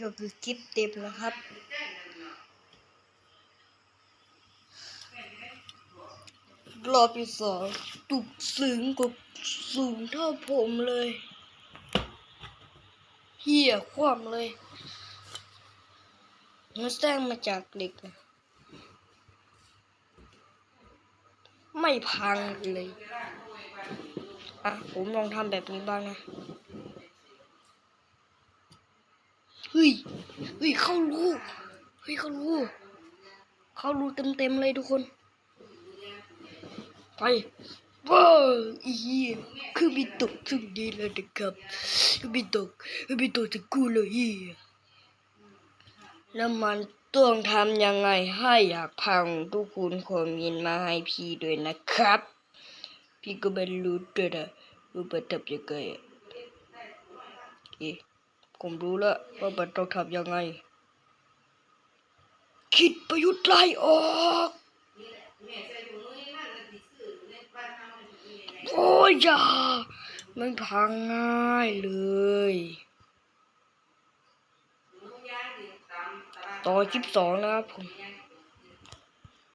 ก็คือคลิปเต็มนะครับ รอบที่สองตุกสูงกว่าสูงเท่าผมเลยเหี้ยคว่ำเลยมันสร้างมาจากเหล็กนะไม่พังเลย อะ ผมลองทำแบบนี้บ้างนะ เฮ้ย เฮ้ย เข้ารู เฮ้ย เข้ารู เข้ารูเต็มๆเลยทุกคน ไปว้าวอีคือมีตกชุดนี้แล้วนะครับคือมีตกคือมีตกจากกูเลยเฮียแล้วมันต้องทำยังไงให้อยากพังทุกคนคอมเมนต์มาให้พี่ด้วยนะครับ พี่ก็ไม่รู้ด้วยนะว่ามันทำยังไงอเอ๊ะ ผมรู้แล้วว่ามันต้องทำยังไง คิดประยุทธ์ไล่ออกโอ้ยอย่ามันพังง่ายเลย ต่อคลิปสองนะครับผม